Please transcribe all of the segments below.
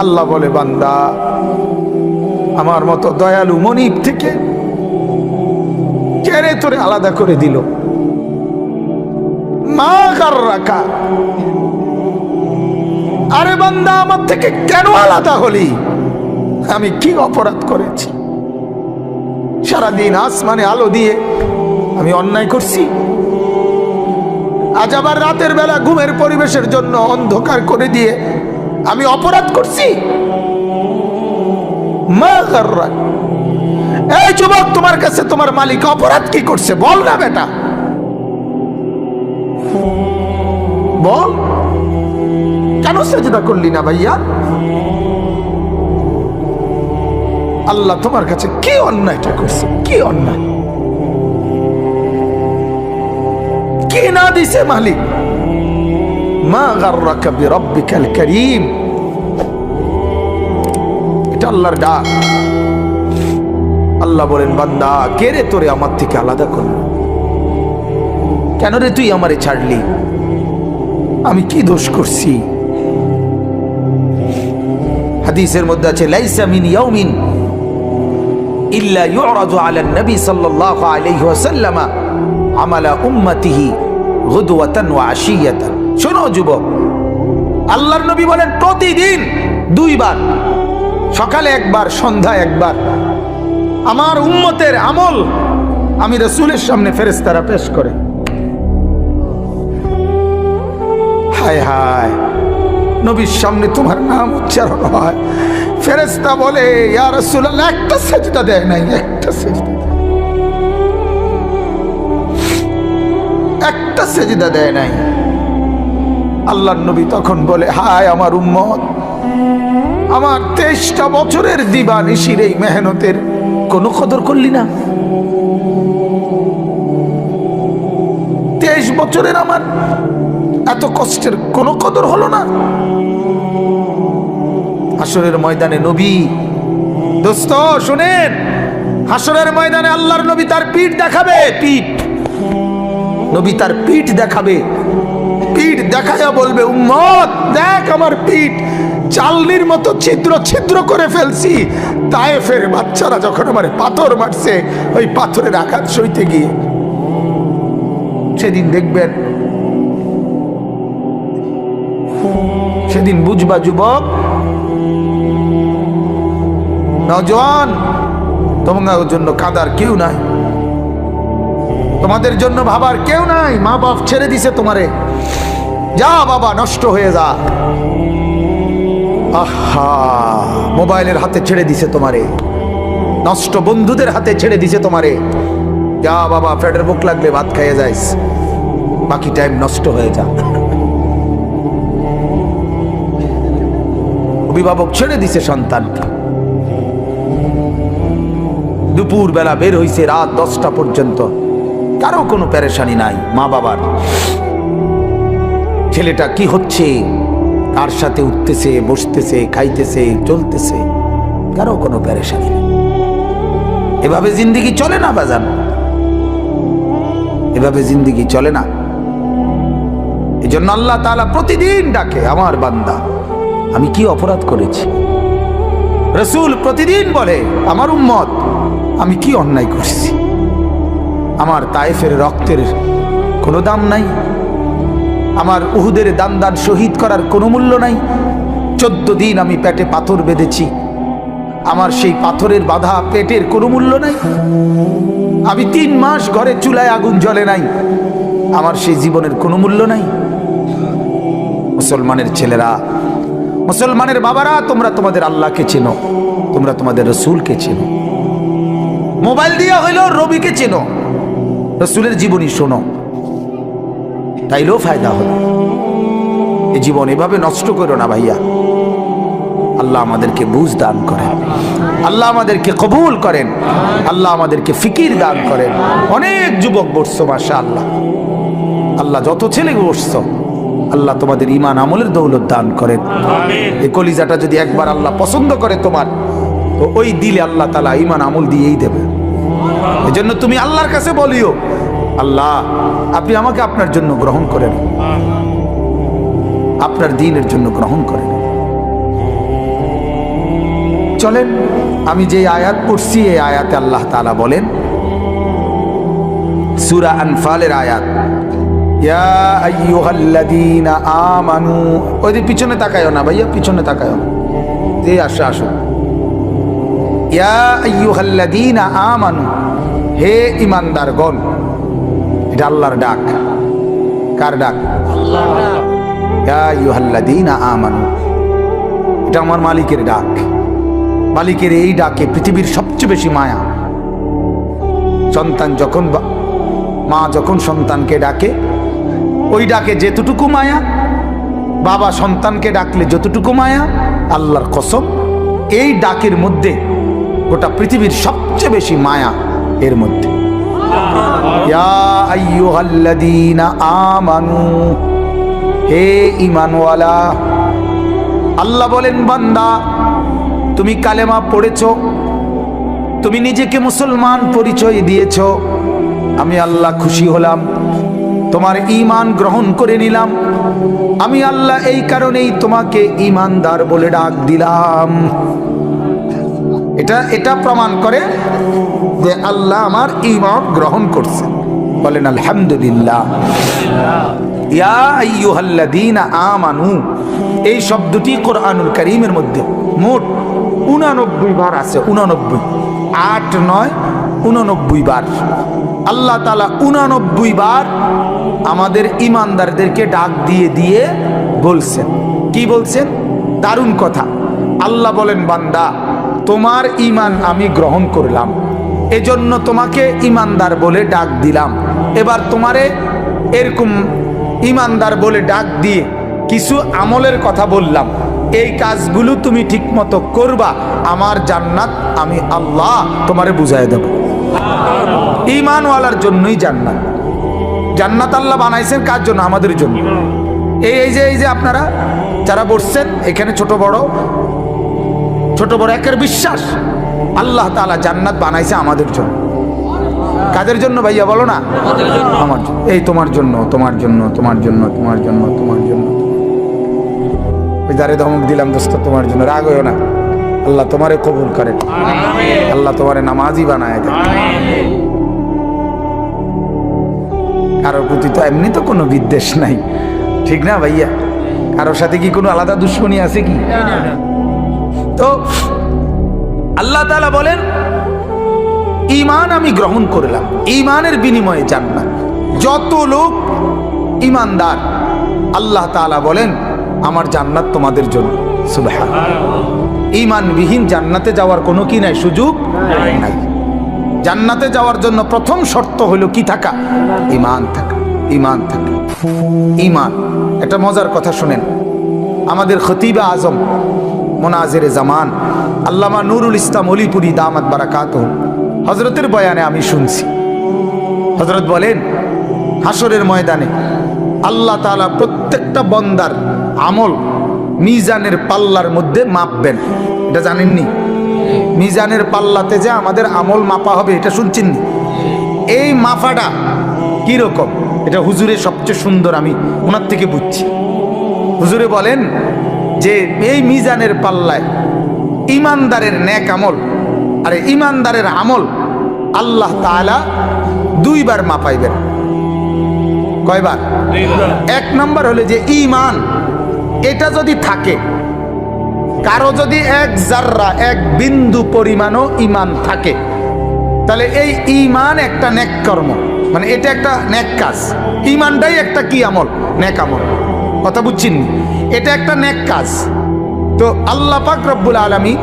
আল্লাহ বলে, বান্দা, আমার মতো দয়ালু মনিব থেকে কেড়ে তোরে আলাদা করে দিল। মা কার রাখা আরে বান্দা, আমার থেকে কেন আলাদা হলি? আমি কি অপরাধ করেছি? সারাদিন আসমানে আলো দিয়ে আমি অন্যায় করছি? আজ আবার রাতের বেলা ঘুমের পরিবেশের জন্য অন্ধকার করে দিয়ে আমি অপরাধ করছি। এই যুবক, তোমার কাছে তোমার মালিক অপরাধ কি করছে? বল না বেটা। বল। কেন সেজদা করলি না ভাইয়া? আল্লাহ তোমার কাছে কি অন্যায়টা করছে? কি অন্যায়? কি না দিছে মালিক? মা গাররাকা বিরাব্বিকাল কারীম এটা আল্লাহর ডাক। আল্লাহ বলেন, বান্দা, কে রে তোরে আমার থেকে আলাদা করল? কেন রে তুই আমারে ছাড়লি? আমি কি দোষ করছি? হাদিসের মধ্যে আছে, লাইসা মিন ইয়াউমিন ইল্লা ইউরাদু আলা নবী সাল্লাল্লাহু আলাইহি ওয়াসাল্লাম আমালা উম্মতিহি গুদওয়াতান ওয়া আশিয়াতান। শোনো যুবক, আল্লাহর নবী বলেন প্রতিদিন দুইবার, সকালে একবার সন্ধ্যা একবার। আমার উম্মতের আমল আমি রসুলের সামনে ফেরেস্তারা পেশ করে। হায় হায়, নবীর সামনে তোমার নাম উচ্চারণ হয়। ফেরেস্তা বলে, ইয়া রাসূলুল্লাহ, একটা সেজদা দেয় নাই, একটা সেজদা একটা সেজদা দেয় নাই। আল্লাহর নবী তখন বলে, হায় আমার উম্মত, আমার তেইশটা বছরের দিবা নিশির এই মেহনতের কোনো কদর করলি না? তেইশ বছরের আমার এত কষ্টের কোনো কদর হলো না? হাসরের ময়দানে নবী, দোস্ত, শুনেন হাসরের ময়দানে আল্লাহর নবী তার পিঠ দেখাবে, পিঠ। নবী তার পিঠ দেখাবে। পিঠ দেখায়া বলবে, উম্মত, দেখ আমার পিঠ। চালনির মতো ছিদ্র ছিদ্র করে ফেলছি। তায়েফের বাচ্চারা যখন আমার পাথর মারছে, ওই পাথরের আঘাত সইতে গিয়ে। সেদিন দেখবেন, সেদিন বুঝবা যুবক, নজওয়ান, তোমার জন্য কাদার কেউ নাই। তোমাদের জন্য ভাবার কেউ নাই। মা বাপ ছেড়ে দিছে তোমারে। যা বাবা, নষ্ট হয়ে যা। আহা, মোবাইলের হাতে ছেড়ে দিছে তোমারে। নষ্ট বন্ধুদের হাতে ছেড়ে দিছে তোমারে। যা বাবা ফেটের বুক লাগলে ভাত খাইয়ে যাইস। বাকি টাইম নষ্ট হয়ে যা। অভিভাবক ছেড়ে দিছে সন্তানকে। দুপুর বেলা বের হইছে রাত দশটা পর্যন্ত। কারও কোনো প্যারেশানি নাই, মা বাবার। ছেলেটা কি হচ্ছে? কার সাথে উঠতেছে, বসতেছে, খাইতেছে, চলতেছে? কারও কোনো প্যারেশানি নেই। এভাবে জিন্দিগি চলে না, বাজান? এভাবে জিন্দিগি চলে না? এই জন্য আল্লাহ তালা প্রতিদিন ডাকে, আমার বান্দা, আমি কি অপরাধ করেছি? রসুল প্রতিদিন বলে, আমার উম্মত, আমি কি অন্যায় করছি? আমার তায়েফের রক্তের কোনো দাম নাই। আমার উহুদের দান দান শহীদ করার কোনো মূল্য নাই। চোদ্দ দিন আমি পেটে পাথর বেঁধেছি। আমার সেই পাথরের বাধা পেটের কোনো মূল্য নাই। আমি তিন মাস ঘরে চুলায় আগুন জ্বলে নাই। আমার সেই জীবনের কোনো মূল্য নাই। মুসলমানের ছেলেরা, মুসলমানের বাবারা, তোমরা তোমাদের আল্লাহকে চেনো, তোমরা তোমাদের রসুলকে চেনো। মোবাইল দিয়া হইলেও রবিকে চেনো। রসুলের জীবনী শোনো। তাইলেও ফায়দা হবে। এ জীবন এভাবে নষ্ট করো না ভাইয়া। আল্লাহ আমাদেরকে বুঝ দান করেন। আল্লাহ আমাদেরকে কবুল করেন। আল্লাহ আমাদেরকে ফিকির দান করেন। অনেক যুবক বসছো মাসা আল্লাহ আল্লাহ যত ছেলে বসছো আল্লাহ তোমাদের ইমান আমলের দৌলত দান করেন। এই কলিজাটা যদি একবার আল্লাহ পছন্দ করে তোমার তো ওই দিলে আল্লাহ তালা ইমান আমল দিয়েই দেবে। এই জন্য তুমি আল্লাহর কাছে বলিও, আল্লাহ, আপনি আমাকে আপনার জন্য গ্রহণ করেন। আপনার দিনের জন্য গ্রহণ করেন। চলেন, আমি যে আয়াত পড়ছি, এই আয়াতে আল্লাহ তাআলা বলেন, সূরা আনফালের আয়াত আমানু, ওই পিছনে তাকায়ও না ভাইয়া, পিছনে তাকায়ও না। এই আসো আসো। ইয়া আইয়ুহাল্লাযীনা আমানু হে ইমানদার ইমানদারগণ, এটা আল্লাহর ডাক। কার ডাক? আমানু। এটা আমার মালিকের ডাক। মালিকের এই ডাকে পৃথিবীর সবচেয়ে বেশি মায়া। সন্তান যখন মা যখন সন্তানকে ডাকে, ওই ডাকে যেতটুকু মায়া, বাবা সন্তানকে ডাকলে যতটুকু মায়া, আল্লাহর কসম, এই ডাকের মধ্যে গোটা পৃথিবীর সবচেয়ে বেশি মায়া। এর মধ্যে। আমানু, হে ইমানওয়ালা আল্লাহ বলেন, বান্দা, তুমি কালেমা পড়েছ, তুমি নিজেকে মুসলমান পরিচয় দিয়েছ, আমি আল্লাহ খুশি হলাম, তোমার ঈমান গ্রহণ করে নিলাম, আমি আল্লাহ এই কারণেই তোমাকে ঈমানদার বলে ডাক দিলাম। এটা এটা প্রমাণ করে যে আল্লাহ আমার ঈমান গ্রহণ করছে। বলেন, আলহামদুলিল্লাহ। ইয়া আমানু, এই শব্দটি কোরআনুল কারীমের মধ্যে মোট উনানব্বই বার আছে, উনানব্বই। আট নয়, উননব্বই বার। আল্লাহ তালা উনানব্বই বার আমাদের ইমানদারদেরকে ডাক দিয়ে দিয়ে বলছেন। কি বলছেন? দারুণ কথা। আল্লাহ বলেন, বান্দা তোমার ইমান আমি গ্রহণ করলাম। এজন্য তোমাকে ইমানদার বলে ডাক দিলাম। এবার তোমারে এরকম ইমানদার বলে ডাক দিয়ে কিছু আমলের কথা বললাম। এই কাজগুলো তুমি ঠিকমতো করবা, আমার জান্নাত আমি আল্লাহ তোমারে বুঝাই দেব। ইমানওয়ালার জন্যই জান্নাত। জান্নাত আল্লাহ বানাইছেন কার জন্য? আমাদের জন্য। এই এই যে এই যে আপনারা যারা বসছেন, এখানে ছোট বড় ছোট বড় একের বিশ্বাস। আল্লাহ তাআলা জান্নাত বানাইছে আমাদের জন্য। কাদের জন্য ভাইয়া বলো না? আমার এই তোমার জন্য তোমার জন্য তোমার জন্য তোমার জন্য তোমার জন্য। ওই দারে ধমক দিলাম দোস্ত তোমার জন্য। রাগ হইও না। আল্লাহ তোমারে কবুল করেন আল্লাহ তোমারে নামাজি বানায় দেন কারোর প্রতি তো এমনি তো কোনো বিদ্বেষ নাই। ঠিক না ভাইয়া? কারোর সাথে কি কোনো আলাদা দুশ্মনী আছে কি? তো আল্লাহ তাআলা বলেন ইমান আমি গ্রহণ করলাম ইমানের বিনিময়ে জান্নাত। যত লোক ইমানদার আল্লাহ তাআলা বলেন আমার জান্নাত তোমাদের জন্য। ইমানবিহীন জান্নাতে যাওয়ার কোনো কি নাই সুযোগ নাই। জান্নাতে যাওয়ার জন্য প্রথম শর্ত হলো কি থাকা? ইমান থাকা ইমান থাকা। ইমান একটা মজার কথা শুনেন। আমাদের খতিবা আজম মোনাজের জামান। আল্লামা নুরুল ইসলাম অলিপুরি দামাত বারাকাত। হজরতের বয়ানে আমি শুনছি। হজরত বলেন হাসরের ময়দানে আল্লাহ তাআলা প্রত্যেকটা বন্দার আমল মিজানের পাল্লার মধ্যে মাপবেন। এটা জানেননি? মিজানের পাল্লাতে যে আমাদের আমল মাপা হবে, এটা শুনছেন? এই মাফাটা কীরকম? এটা হুজুরে সবচেয়ে সুন্দর, আমি ওনার থেকে বুঝছি। হুজুরে বলেন যে এই মিজানের পাল্লায় ইমানদারের ন্যাক আমল আরে ইমানদারের আমল আল্লাহ তাআলা দুইবার মাপাইবেন। কয়বার? এক নম্বর হলো যে ইমান এটা যদি থাকে কারও যদি এক জাররা এক বিন্দু পরিমাণও ইমান থাকে তাহলে এই ইমান একটা ন্যাক কর্ম। মানে এটা একটা ন্যাক কাজ। ইমানটাই একটা কি আমল? নেক আমল। কথা বুঝছেন? এটা একটা নেক কাজ। তো আল্লাহ পাক রব্বুল আলমী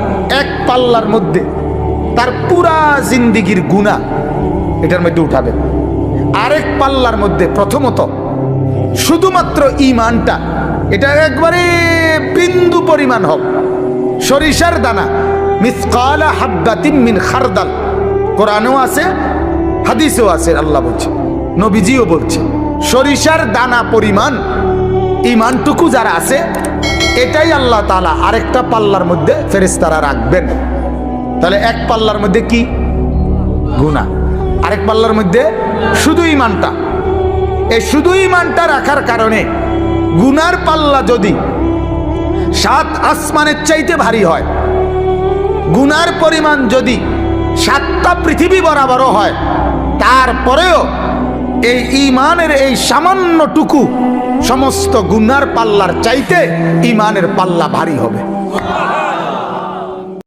এক পাল্লার মধ্যে তার পুরা জিন্দিগির গুণা এটার মধ্যে উঠাবেন। আরেক পাল্লার মধ্যে প্রথমত শুধুমাত্র ইমানটা এটা একবারে বিন্দু পরিমাণ হোক। সরিষার দানা, মিসকালা হাব্বাতিন মিন খারদাল। কোরআনেও আছে, হাদিসেও আছে, আল্লাহ বলছে, নবীজিও বলছে, সরিষার দানা পরিমাণ ইমানটুকু যারা আছে, এটাই আল্লাহ তালা আরেকটা পাল্লার মধ্যে ফেরেস্তারা রাখবেন। তাহলে এক পাল্লার মধ্যে কি? গুণা আরেক পাল্লার মধ্যে শুধু ইমানটা। এই শুধু ইমানটা রাখার কারণে গুনার পাল্লা যদি সাত আসমানের চাইতে ভারী হয়, গুনার পরিমাণ যদি সাতটা পৃথিবী বরাবরও হয়, তারপরেও এই ইমানের এই সামান্যটুকু সমস্ত গুনার পাল্লার চাইতে ইমানের পাল্লা ভারী হবে।